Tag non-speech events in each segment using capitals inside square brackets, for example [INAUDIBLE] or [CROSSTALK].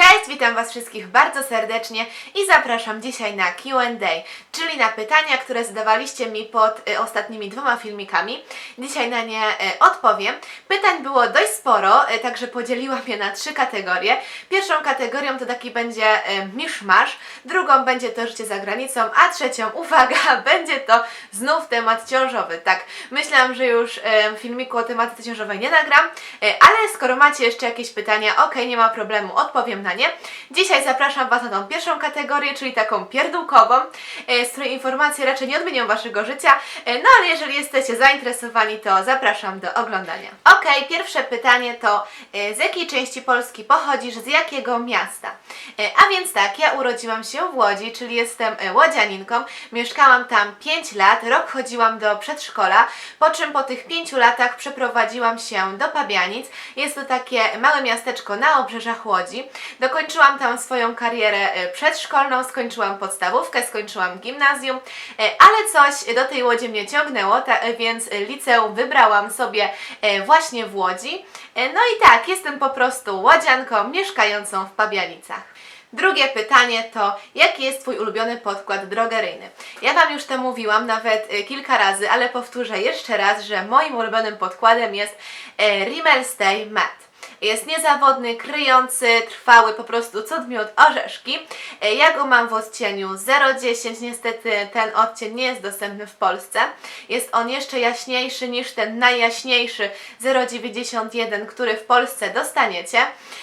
Cześć, witam Was wszystkich bardzo serdecznie i zapraszam dzisiaj na Q&A, czyli na pytania, które zadawaliście mi pod y, ostatnimi dwoma filmikami. Dzisiaj na nie y, odpowiem. Pytań było dość sporo, y, także podzieliłam je na trzy kategorie. Pierwszą kategorią to taki będzie miszmasz, drugą będzie to życie za granicą, a trzecią, [LAUGHS] uwaga, będzie to znów temat ciążowy. Tak, myślałam, że już filmiku o tematyce ciążowej nie nagram, ale skoro macie jeszcze jakieś pytania, ok, nie ma problemu, odpowiem na nie. Dzisiaj zapraszam Was na tą pierwszą kategorię, czyli taką pierdółkową, e, z której informacje raczej nie odmienią Waszego życia, e, no ale jeżeli jesteście zainteresowani, to zapraszam do oglądania. Ok, pierwsze pytanie to e, z jakiej części Polski pochodzisz, z jakiego miasta? A więc tak, ja urodziłam się w Łodzi, czyli jestem łodzianinką, mieszkałam tam 5 lat, rok chodziłam do przedszkola, po czym po tych 5 latach przeprowadziłam się do Pabianic. Jest to takie małe miasteczko na obrzeżach Łodzi. Dokończyłam tam swoją karierę e, przedszkolną, skończyłam podstawówkę, skończyłam gimnazjum, e, ale coś do tej Łodzi mnie ciągnęło, e, więc liceum wybrałam sobie właśnie w Łodzi. No i tak, jestem po prostu łodzianką mieszkającą w Pabianicach. Drugie pytanie to, jaki jest Twój ulubiony podkład drogeryjny? Ja Wam już to mówiłam nawet kilka razy, ale powtórzę jeszcze raz, że moim ulubionym podkładem jest Rimmel Stay Matte. Jest niezawodny, kryjący, trwały, po prostu cud miód orzeszki. E, Ja go mam w odcieniu 0,10, niestety ten odcień nie jest dostępny w Polsce. Jest on jeszcze jaśniejszy niż ten najjaśniejszy 0,91, który w Polsce dostaniecie.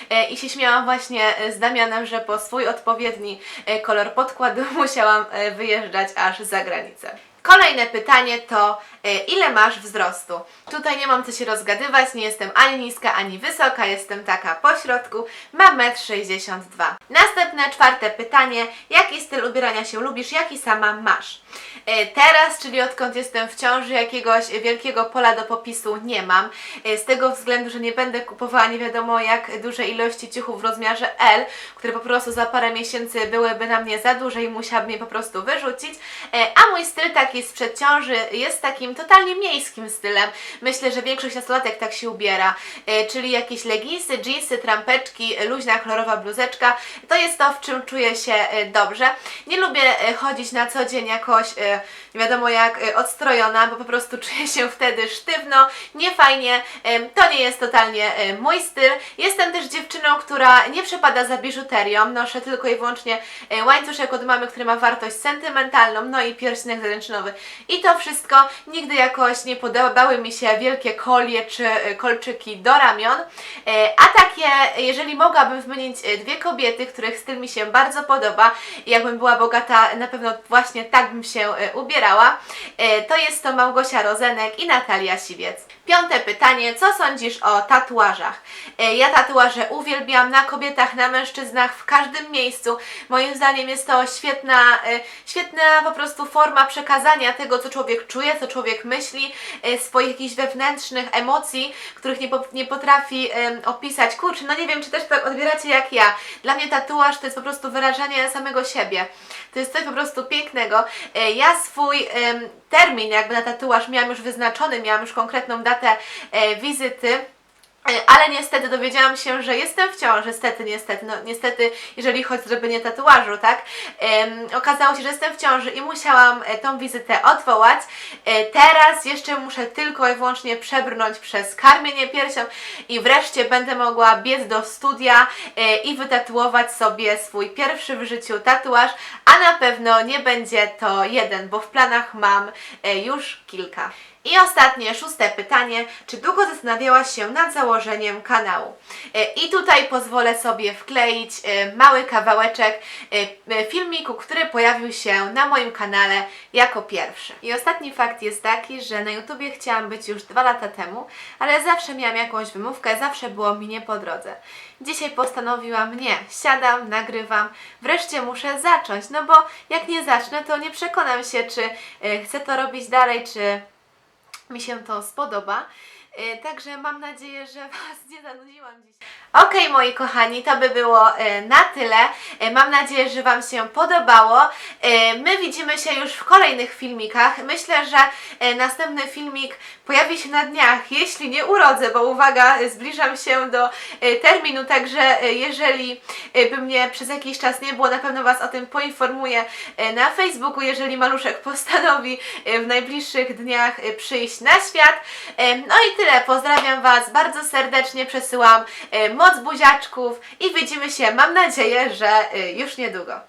E, I się śmiałam właśnie e, z Damianem, że po swój odpowiedni kolor podkładu [LAUGHS] musiałam wyjeżdżać aż za granicę. Kolejne pytanie to e, ile masz wzrostu? Tutaj nie mam co się rozgadywać, nie jestem ani niska, ani wysoka, jestem taka po środku, mam 1,62 m. Następne, czwarte pytanie, jaki styl ubierania się lubisz, jaki sama masz? E, Teraz, czyli odkąd jestem w ciąży, jakiegoś wielkiego pola do popisu nie mam, e, z tego względu, że nie będę kupowała nie wiadomo jak duże ilości ciuchów w rozmiarze L, które po prostu za parę miesięcy byłyby na mnie za duże i musiałabym je po prostu wyrzucić, a mój styl taki sprzed ciąży jest takim totalnie miejskim stylem. Myślę, że większość nastolatek tak się ubiera, e, czyli jakieś leginsy, jeansy, trampeczki, luźna kolorowa bluzeczka. To jest to, w czym czuję się e, dobrze. Nie lubię e, chodzić na co dzień jakoś, nie wiadomo jak, odstrojona, bo po prostu [LAUGHS] czuję się wtedy sztywno, niefajnie. To nie jest totalnie mój styl. Jestem też dziewczyną, która nie przepada za biżuterią. Noszę tylko i wyłącznie łańcuszek od mamy, który ma wartość sentymentalną, no i pierścionek zaręczynowy. I to wszystko nigdy jakoś nie podobały mi się wielkie kolie czy e, kolczyki do ramion. E, A takie, jeżeli mogłabym wymienić e, dwie kobiety, których styl mi się bardzo podoba jakbym była bogata, na pewno właśnie tak bym się ubierała, to jest to Małgosia Rozenek i Natalia Siwiec. Piąte pytanie, co sądzisz o tatuażach? Ja tatuaże uwielbiam na kobietach, na mężczyznach, w każdym miejscu. Moim zdaniem jest to świetna, świetna po prostu forma przekazania tego, co człowiek czuje, co człowiek myśli, e, swoich jakichś wewnętrznych emocji, których nie, po, nie potrafi opisać. Kurczę, no nie wiem, czy też tak odbieracie jak ja. Dla mnie tatuaż to jest po prostu wyrażanie samego siebie. To jest coś po prostu pięknego. E, Ja swój termin jakby na tatuaż miałam już wyznaczony, miałam już konkretną datę e, wizyty. E, Ale niestety dowiedziałam się, że jestem w ciąży, niestety, niestety, no niestety, jeżeli chodzi o zrobienie tatuażu, tak? Okazało się, że jestem w ciąży i musiałam e, tą wizytę odwołać. E, teraz jeszcze muszę tylko i wyłącznie przebrnąć przez karmienie piersią i wreszcie będę mogła biec do studia i wytatuować sobie swój pierwszy w życiu tatuaż, a na pewno nie będzie to jeden, bo w planach mam już kilka. I ostatnie, szóste pytanie. Czy długo zastanawiałaś się nad założeniem kanału? E, I tutaj pozwolę sobie wkleić e, mały kawałeczek e, filmiku, który pojawił się na moim kanale jako pierwszy. I ostatni fakt jest taki, że na YouTubie chciałam być już dwa lata temu, ale zawsze miałam jakąś wymówkę, zawsze było mi nie po drodze. Dzisiaj postanowiłam, nie, siadam, nagrywam, wreszcie muszę zacząć, no bo jak nie zacznę, to nie przekonam się, czy chcę to robić dalej, czy mi się to spodoba. E, Także mam nadzieję, że [LAUGHS] Was nie zanudziłam dzisiaj. Okej, moi kochani, to by było e, na tyle. E, Mam nadzieję, że Wam się podobało. My widzimy się już w kolejnych filmikach. Myślę, że następny filmik pojawi się na dniach, jeśli nie urodzę, bo uwaga, zbliżam się do terminu, także jeżeli by mnie przez jakiś czas nie było, na pewno Was o tym poinformuję na Facebooku, jeżeli maluszek postanowi w najbliższych dniach przyjść na świat. No i tyle, pozdrawiam Was bardzo serdecznie, przesyłam e, moc buziaczków i widzimy się, mam nadzieję, że e, już niedługo.